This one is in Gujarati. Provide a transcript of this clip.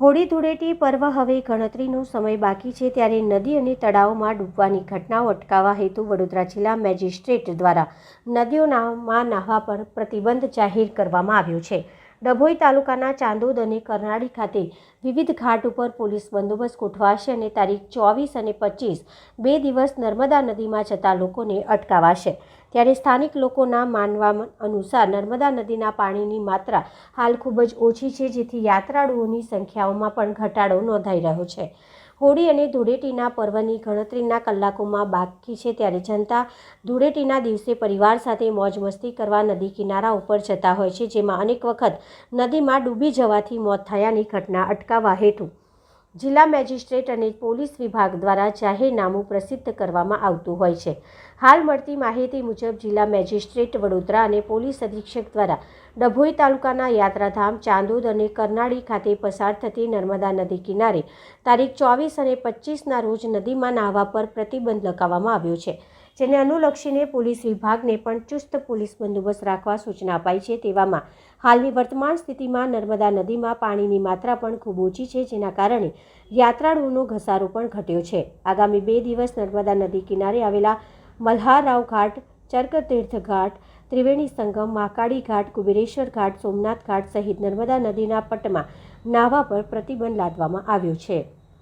હોળી ધૂળેટી પર્વ હવે ગણતરીનો સમય બાકી છે ત્યારે નદી અને તળાવમાં ડૂબવાની ઘટનાઓ અટકાવવા હેતુ વડોદરા જિલ્લા મેજિસ્ટ્રેટ દ્વારા નદીઓનામાં નાહવા પર પ્રતિબંધ જાહેર કરવામાં આવ્યો છે. ડભોઈ તાલુકાના ચાંદોદ અને કરનાળી ખાતે વિવિધ ઘાટ ઉપર પોલીસ બંદોબસ્ત ગોઠવાશે અને તારીખ ચોવીસ અને પચીસ બે દિવસ નર્મદા નદીમાં જતા લોકોને અટકાવાશે. ત્યારે સ્થાનિક લોકોના માનવા અનુસાર નર્મદા નદીના પાણીની માત્રા હાલ ખૂબ જ ઓછી છે, જેથી યાત્રાળુઓની સંખ્યાઓમાં પણ ઘટાડો નોંધાઈ રહ્યો છે. હોળી અને ધૂળેટીના પર્વની ગણતરીના કલાકોમાં બાકી છે ત્યારે જનતા ધૂળેટીના દિવસે પરિવાર સાથે મોજ મસ્તી કરવા નદી કિનારા ઉપર જતા હોય છે, જેમાં અનેક વખત નદીમાં ડૂબી જવાથી મોત થયાની ઘટના અટકાવવા હેતુ જિલ્લા મેજિસ્ટ્રેટ અને પોલીસ વિભાગ દ્વારા જાહેરનામું પ્રસિદ્ધ કરવામાં આવતું હોય છે. હાલ મળતી માહિતી મુજબ જિલ્લા મેજિસ્ટ્રેટ વડોદરા અને પોલીસ અધિક્ષક દ્વારા ડભોઈ તાલુકાના યાત્રાધામ, ચાંદોદ અને કરનાળી ખાતે પસાર થતી નર્મદા નદી કિનારે તારીખ ચોવીસ અને પચીસના રોજ નદીમાં નાહવા પર પ્રતિબંધ લગાવવામાં આવ્યો છે. જેને અનુલક્ષીને પોલીસ વિભાગને પણ ચુસ્ત પોલીસ બંદોબસ્ત રાખવા સૂચના અપાઈ છે. તેવામાં હાલની વર્તમાન સ્થિતિમાં નર્મદા નદીમાં પાણીની માત્રા પણ ખૂબ ઓછી છે, જેના કારણે યાત્રાળુઓનો ઘસારો પણ ઘટ્યો છે. આગામી બે દિવસ નર્મદા નદી કિનારે આવેલા મલ્હારરાવ ઘાટ, ચરકતીર્થ ઘાટ, ત્રિવેણી સંગમ, મહાકાળી ઘાટ, કુબેરેશ્વર ઘાટ, સોમનાથ ઘાટ સહિત નર્મદા નદીના પટમાં નાહવા પર પ્રતિબંધ લાદવામાં આવ્યો છે.